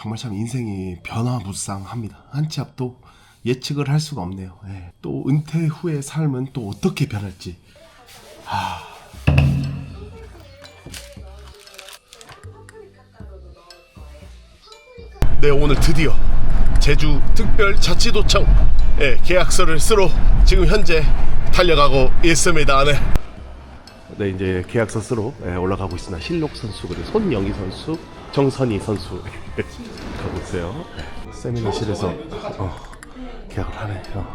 정말 참 인생이 변화무쌍합니다. 한치 앞도 예측을 할 수가 없네요. 예. 또 은퇴 후의 삶은 또 어떻게 변할지. 네 오늘 드디어 제주 특별자치도청 예, 계약서를 쓰러 지금 현재 달려가고 있습니다. 네. 네 이제 계약서 쓰러 예, 올라가고 있습니다. 신록 선수 그리고 손영희 선수, 정선희 선수 있어요. 세미나실에서 어, 계약을 하네. 요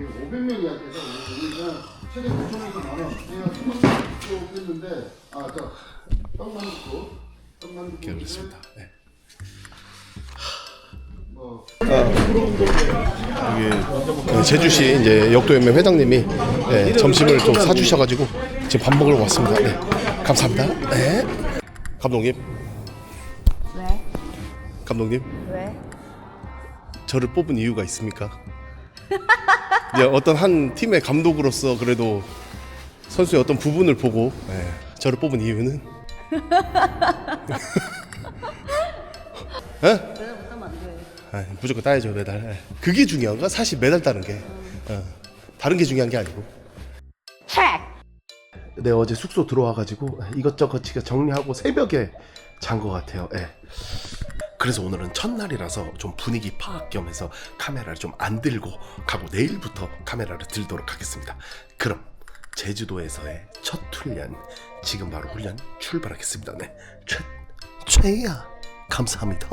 500명이 약해서 우리가 최대 9천에서 만 원. 내가 수능 했는데 아저 제주시 이제 역도연맹 회장님이 예, 점심을 좀 사주셔가지고 지금 밥 먹으러 왔습니다. 네. 감사합니다. 네. 감독님, 왜? 감독님, 왜? 저를 뽑은 이유가 있습니까? 이제 어떤 한 팀의 감독으로서 그래도 선수의 어떤 부분을 보고 예, 저를 뽑은 이유는 예? 내가 못하면 안 돼. 아, 무조건 따야죠 메달. 예. 그게 중요한가? 사실 메달 따는 게 어, 다른 게 중요한 게 아니고. 네 어제 숙소 들어와가지고 이것저것 지금 정리하고 새벽에 잔 것 같아요. 예. 그래서 오늘은 첫날이라서 좀 분위기 파악 겸해서 카메라를 좀 안 들고 가고 내일부터 카메라를 들도록 하겠습니다. 그럼 제주도에서의 첫 훈련 지금 바로 훈련 출발하겠습니다. 네, 최 최야 감사합니다.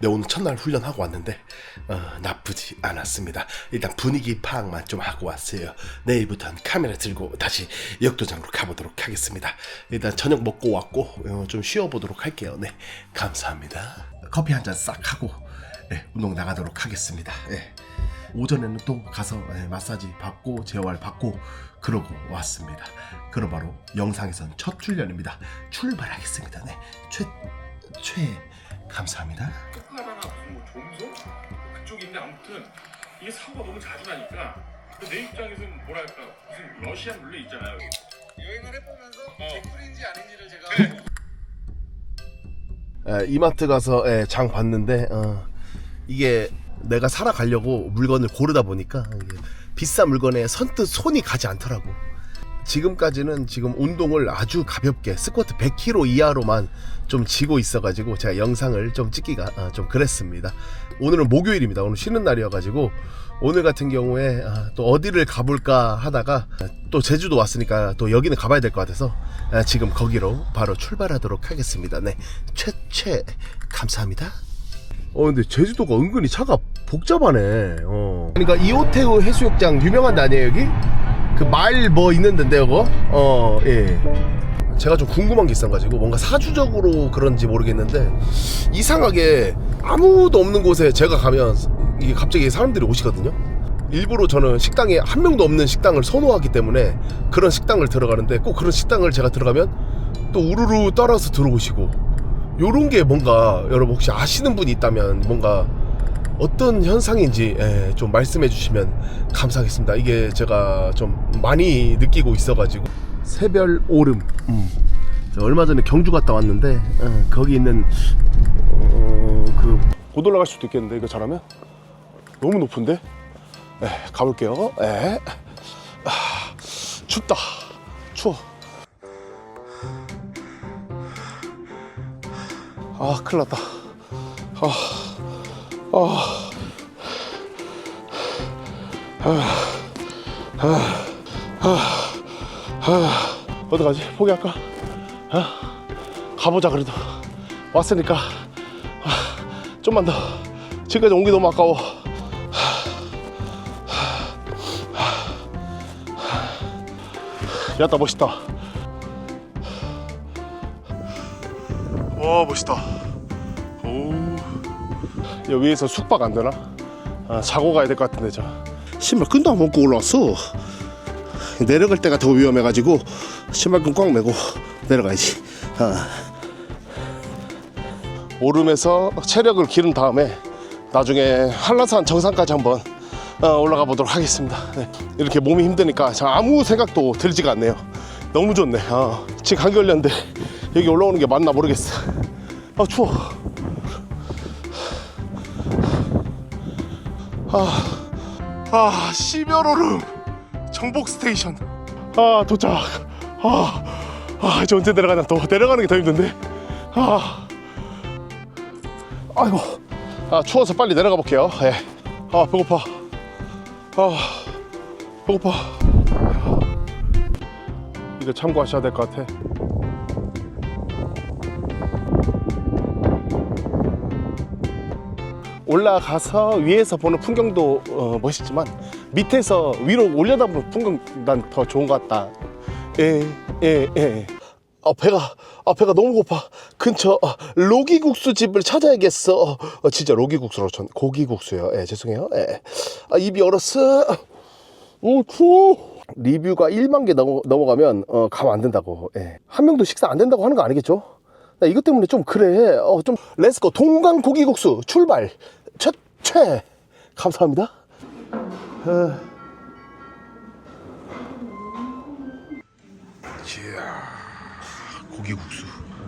네 오늘 첫날 훈련하고 왔는데 어, 나쁘지 않았습니다. 일단 분위기 파악만 좀 하고 왔어요. 내일부터는 카메라 들고 다시 역도장으로 가보도록 하겠습니다. 일단 저녁 먹고 왔고 어, 좀 쉬어보도록 할게요. 네 감사합니다. 커피 한 잔 싹 하고 네, 운동 나가도록 하겠습니다. 네. 오전에는 또 가서 예, 마사지 받고 재활 받고 그러고 왔습니다. 그럼 바로 영상에선 첫 훈련입니다. 출발하겠습니다. 네, 최, 최 감사합니다. 끝나라나 무슨 뭐 종소 그쪽인데 아무튼 이게 사고가 너무 자주 나니까 그내 입장에서는 뭐랄까 무슨 러시안 룰레 있잖아요. 여행을 해보면서 어. 개꿀인지 아닌지를 제가 에, 이마트 가서 에, 장 봤는데 어, 이게 내가 살아가려고 물건을 고르다 보니까 비싼 물건에 선뜻 손이 가지 않더라고. 지금까지는 지금 운동을 아주 가볍게 스쿼트 100kg 이하로만 좀 지고 있어가지고 제가 영상을 좀 찍기가 어, 좀 그랬습니다. 오늘은 목요일입니다. 오늘 쉬는 날이어가지고 오늘 같은 경우에 아, 또 어디를 가볼까 하다가 또 제주도 왔으니까 또 여기는 가봐야 될 것 같아서 아, 지금 거기로 바로 출발하도록 하겠습니다. 네, 최최 감사합니다. 어 근데 제주도가 은근히 차가 복잡하네. 어. 그러니까 이호테우 해수욕장 유명한 데 아니에요 여기? 그 말 뭐 있는 데인데 요거? 어 예. 제가 좀 궁금한 게 있어가지고 뭔가 사주적으로 그런지 모르겠는데 이상하게 아무도 없는 곳에 제가 가면 이게 갑자기 사람들이 오시거든요. 일부러 저는 식당에 한 명도 없는 식당을 선호하기 때문에 그런 식당을 들어가는데 꼭 그런 식당을 제가 들어가면 또 우르르 따라서 들어오시고 요런 게 뭔가 여러분 혹시 아시는 분이 있다면 뭔가 어떤 현상인지 예, 좀 말씀해 주시면 감사하겠습니다. 이게 제가 좀 많이 느끼고 있어가지고 새별 오름. 음. 저 얼마 전에 경주 갔다 왔는데 어, 거기 있는 어, 그못 올라갈 수도 있겠는데 이거 잘하면 너무 높은데 예, 가볼게요. 예. 아, 춥다. 추워. 아 큰일 났다 아, 아, 아, 아, 아, 어떡하지? 포기할까? 아, 가보자 그래도. 왔으니까. 아, 좀만 더. 지금까지 온 게 너무 아까워. 야따 멋있다. 와 멋있다. 오 여기에서 숙박 안 되나? 아, 자고 가야 될 것 같은데 저. 신발 끈도 안 벗고 올라왔어. 내려갈 때가 더 위험해가지고 신발끈 꽉 매고 내려가야지. 아. 오름에서 체력을 기른 다음에 나중에 한라산 정상까지 한번 어, 올라가 보도록 하겠습니다. 네. 이렇게 몸이 힘드니까 저 아무 생각도 들지가 않네요. 너무 좋네. 어, 지금 걸렸는데 여기 올라오는 게 맞나 모르겠어. 아 추워 아, 아, 시베로름 정복 스테이션. 아, 도착. 아, 아, 이제 언제 내려가냐 또 내려가는 게 더 힘든데. 아, 아이고, 아 추워서 빨리 내려가 볼게요. 예. 아, 배고파. 아, 배고파. 이거 참고하셔야 될 것 같아. 올라가서 위에서 보는 풍경도 어, 멋있지만 밑에서 위로 올려다보는 풍경 난 더 좋은 것 같다. 예, 예, 예. 아 배가 아 배가 너무 고파. 근처 아, 로기국수 집을 찾아야겠어. 어, 진짜 로기국수로 전 고기국수요. 예, 죄송해요. 예. 아 입이 얼었어. 오 추워. 리뷰가 1만 개 넘어, 넘어가면 어, 가면 안 된다고. 예. 한 명도 식사 안 된다고 하는 거 아니겠죠? 나 이것 때문에 좀 그래. 어, 좀 렛츠고 동강 고기국수 출발. 최최 감사합니다. 어. 이야, 고기 국수.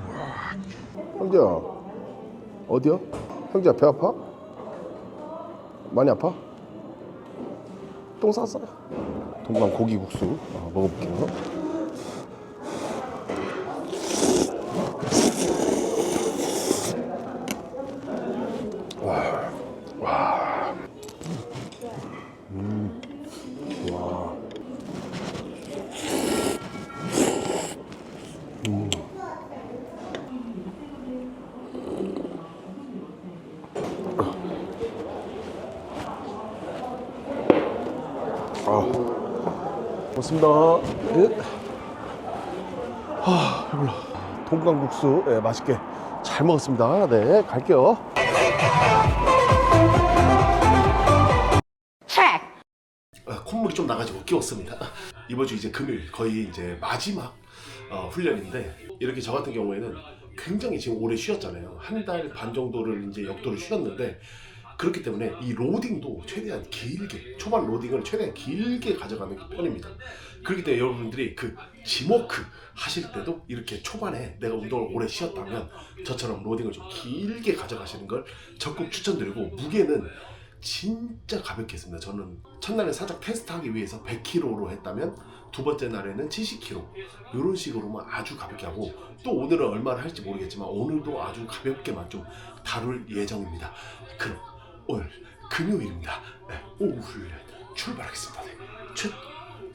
우와. 형제야, 어디야? 형제야 배 아파? 많이 아파? 똥 쌌어? 동강 고기 국수 어, 먹어볼게요. 고맙습니다. 예. 아, 배불러. 동강국수 예, 맛있게 잘 먹었습니다. 네, 갈게요. 아, 콧물이 좀 나가지고 끼웠습니다. 이번 주 이제 금요일 거의 이제 마지막 어, 훈련인데 이렇게 저 같은 경우에는 굉장히 지금 오래 쉬었잖아요. 한 달 반 정도를 이제 역도를 쉬었는데 그렇기 때문에 이 로딩도 최대한 길게 초반 로딩을 최대한 길게 가져가는 편입니다. 그렇기 때문에 여러분들이 그 지모크 하실 때도 이렇게 초반에 내가 운동을 오래 쉬었다면 저처럼 로딩을 좀 길게 가져가시는 걸 적극 추천드리고 무게는 진짜 가볍게 했습니다. 저는 첫날에 살짝 테스트하기 위해서 100kg로 했다면 두 번째 날에는 70kg 이런 식으로만 아주 가볍게 하고 또 오늘은 얼마나 할지 모르겠지만 오늘도 아주 가볍게만 좀 다룰 예정입니다. 그럼 오늘 금요일입니다. 네, 오후 훈련 출발하겠습니다. 네. 최,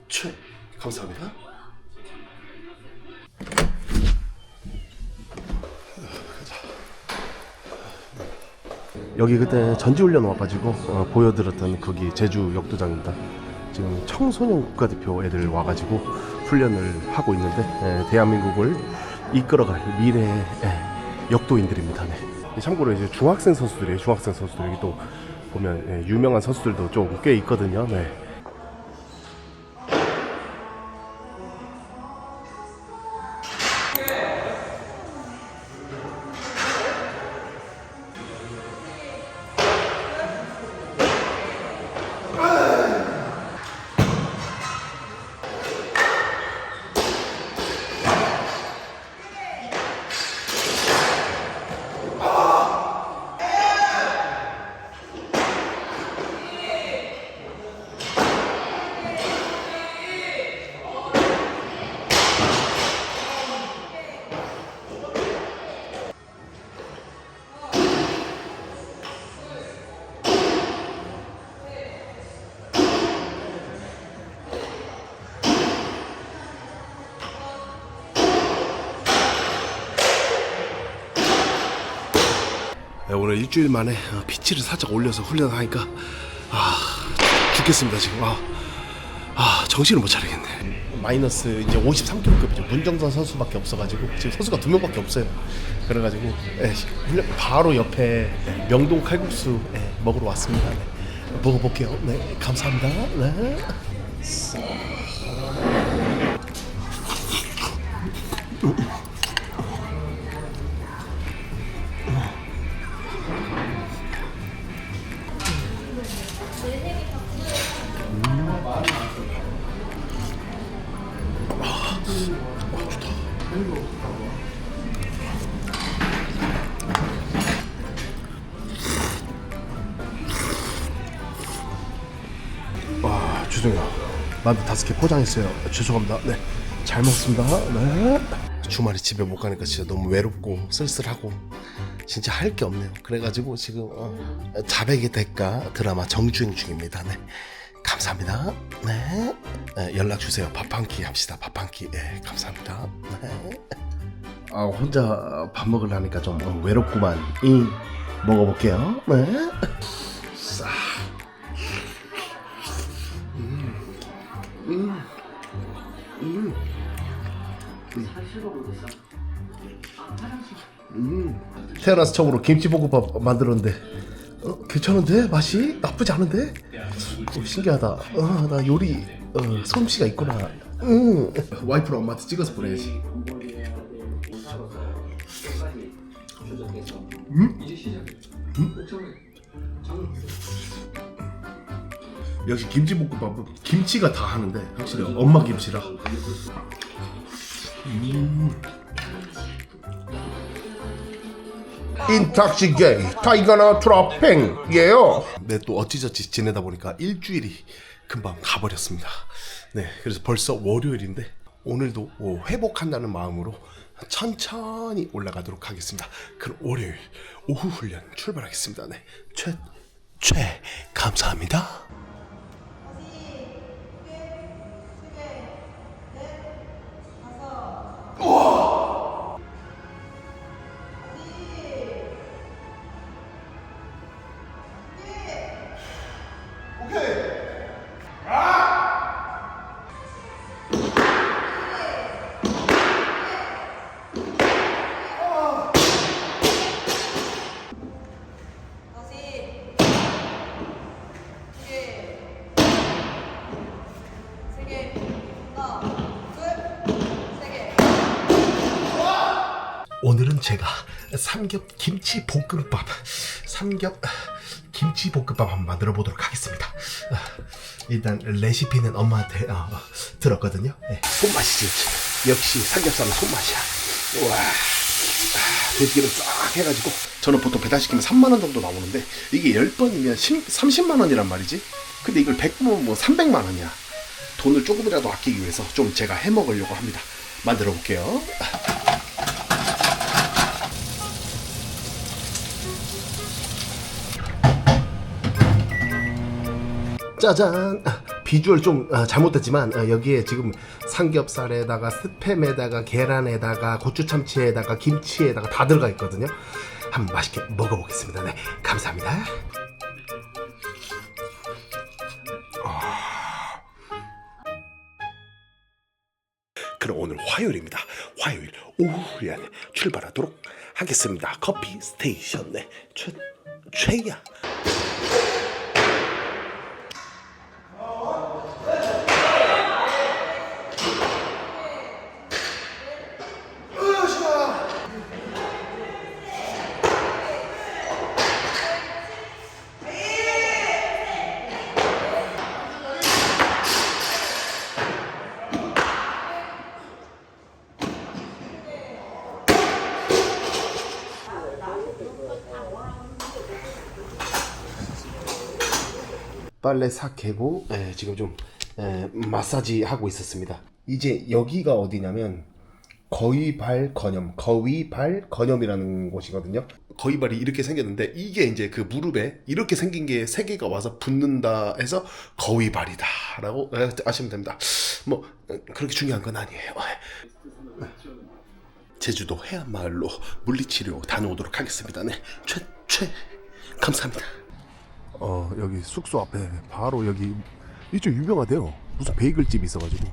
최 감사합니다. 여기 그때 전지훈련 와가지고 어, 보여드렸던 거기 제주 역도장입니다. 지금 청소년 국가대표 애들 와가지고 훈련을 하고 있는데 예, 대한민국을 이끌어갈 미래의 예, 역도인들입니다. 네. 참고로 이제 중학생 선수들이 중학생 선수들 여기 또 보면 예, 유명한 선수들도 좀 꽤 있거든요. 네. 오늘 일주일 만에 어, 피치를 살짝 올려서 훈련하니까 아 죽겠습니다 지금. 아, 아 정신을 못 차리겠네. 마이너스 이제 53kg급이죠 문정선 선수밖에 없어가지고 지금 선수가 두 명밖에 없어요. 그래가지고 예, 훈련 바로 옆에 예, 명동 칼국수 예, 먹으러 왔습니다. 네. 먹어볼게요. 네 감사합니다. 네. 음. 와 죄송해요. 만두 다섯 개 포장했어요. 아, 죄송합니다. 네잘 먹습니다. 네. 주말에 집에 못 가니까 진짜 너무 외롭고 쓸쓸하고. 진짜 할 게 없네요. 그래가지고 지금 어, 자백의 대가 드라마 정주행 중입니다. 네. 감사합니다. 네. 네, 연락 주세요. 밥 한 끼 합시다. 밥 한 끼. 네, 감사합니다. 네. 아 혼자 밥 먹으려니까 좀 어, 외롭구만. 이 먹어볼게요. 네. 태어나서 처음으로 김치볶음밥 만들었는데 어, 괜찮은데 맛이 나쁘지 않은데 어, 신기하다. 어, 나 요리 어, 솜씨가 있구나. 음. 와이프랑 엄마한테 찍어서 보내야지. 역시 김치볶음밥은 김치가 다 하는데 확실히 엄마 김치라. 인탁시게 타이거나 트라핑이에요. 네, 또 어찌저찌 지내다 보니까 일주일이 금방 가버렸습니다. 네, 그래서 벌써 월요일인데 오늘도 뭐 회복한다는 마음으로 천천히 올라가도록 하겠습니다. 그럼 월요일 오후 훈련 출발하겠습니다. 네, 최, 최, 감사합니다. 제가 삼겹 김치 볶음밥 삼겹 김치 볶음밥 한번 만들어 보도록 하겠습니다. 아, 일단 레시피는 엄마한테 어, 어, 들었거든요. 네. 손맛이지 역시 삼겹살은 손맛이야. 와 돼지기름 쫙 해가지고 저는 보통 배달시키면 3만 원 정도 나오는데 이게 10번이면 30만 원이란 말이지. 근데 이걸 100번 뭐 300만 원이야. 돈을 조금이라도 아끼기 위해서 좀 제가 해 먹으려고 합니다. 만들어 볼게요. 짜잔. 비주얼 좀 아, 잘못됐지만 아, 여기에 지금 삼겹살에다가 스팸에다가 계란에다가 고추참치에다가 김치에다가 다 들어가 있거든요. 한번 맛있게 먹어보겠습니다. 네 감사합니다. 아. 그럼 오늘 화요일입니다. 화요일 오후 훈련 출발하도록 하겠습니다. 커피 스테이션. 네 최, 최야 빨래 싹 개고 예, 지금 좀 예, 마사지 하고 있었습니다. 이제 여기가 어디냐면 거위발 건염, 거위발 건염이라는 곳이거든요. 거위발이 이렇게 생겼는데 이게 이제 그 무릎에 이렇게 생긴 게 세 개가 와서 붙는다 해서 거위발이다라고 예, 아시면 됩니다. 뭐 예, 그렇게 중요한 건 아니에요. 제주도 해안마을로 물리치료 다녀오도록 하겠습니다. 네, 최, 최, 감사합니다. 어 여기 숙소 앞에 바로 여기 이쪽 유명하대요. 무슨 베이글집이 있어가지고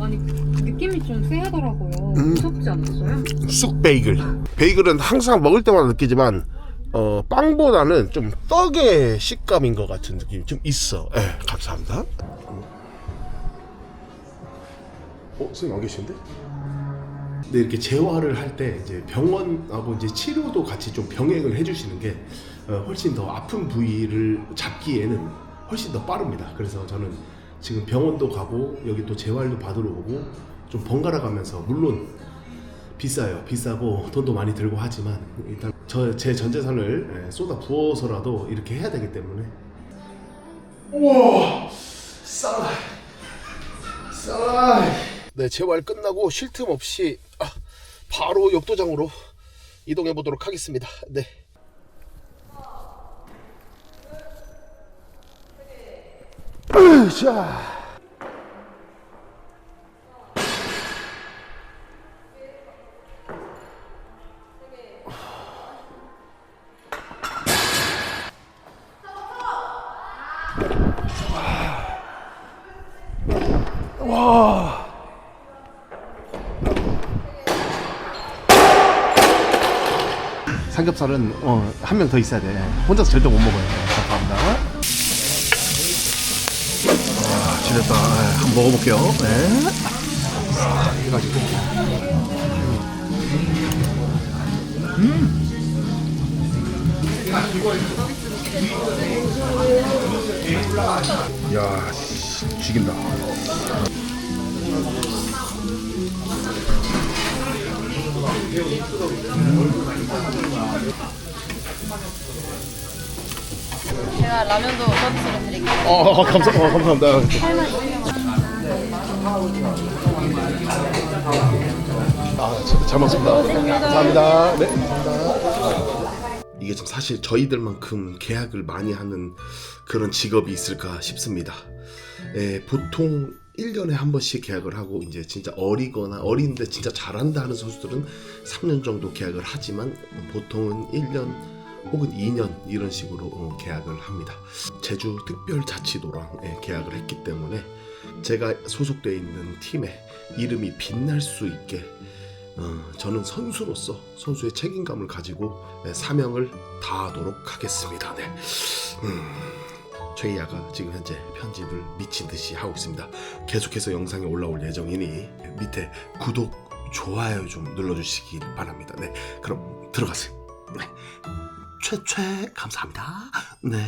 아니 느낌이 좀 쎄하더라고요. 음. 무섭지 않았어요? 쑥 베이글. 베이글은 항상 먹을 때마다 느끼지만 어 빵보다는 좀 떡의 식감인 것 같은 느낌이 좀 있어. 예, 감사합니다. 어, 선생님 안 계신데? 네, 이렇게 재활을 할 때 이제 병원하고 이제 치료도 같이 좀 병행을 해주시는 게 어, 훨씬 더 아픈 부위를 잡기에는 훨씬 더 빠릅니다. 그래서 저는 지금 병원도 가고 여기 또 재활도 받으러 오고 좀 번갈아 가면서 물론 비싸요. 비싸고 돈도 많이 들고 하지만 일단 저 제 전 재산을 예, 쏟아 부어서라도 이렇게 해야 되기 때문에 우와 쌀. 쌀. 네, 재활 끝나고 쉴 틈 없이 아, 바로 역도장으로 이동해 보도록 하겠습니다. 네. 으쌰. 삼겹살은 어, 한 명 더 있어야 돼. 혼자서 절대 못 먹어요. 감사합니다. 아, 지렸다. 네, 한번 먹어볼게요. 네. 음. 야, 씨, 죽인다. 제가 라면도 서비스로 드릴게요. 어, 감사, 어, 감사합니다. 아, 잘, 잘 먹습니다. 감사합니다. 네, 감사합니다. 이게 좀 사실 저희들만큼 계약을 많이 하는 그런 직업이 있을까 싶습니다. 예, 보통 1년에 한 번씩 계약을 하고 이제 진짜 어리거나 어린데 진짜 잘한다 하는 선수들은 3년 정도 계약을 하지만 보통은 1년 혹은 2년 이런 식으로 어, 계약을 합니다. 제주 특별자치도랑 예, 계약을 했기 때문에 제가 소속되어 있는 팀에 이름이 빛날 수 있게 어, 저는 선수로서 선수의 책임감을 가지고 예, 사명을 다하도록 하겠습니다. 네. 음, 최희아가 지금 현재 편집을 미친 듯이 하고 있습니다. 계속해서 영상이 올라올 예정이니 밑에 구독, 좋아요 좀 눌러주시기 바랍니다. 네, 그럼 들어가세요. 네. 최최 감사합니다. 네.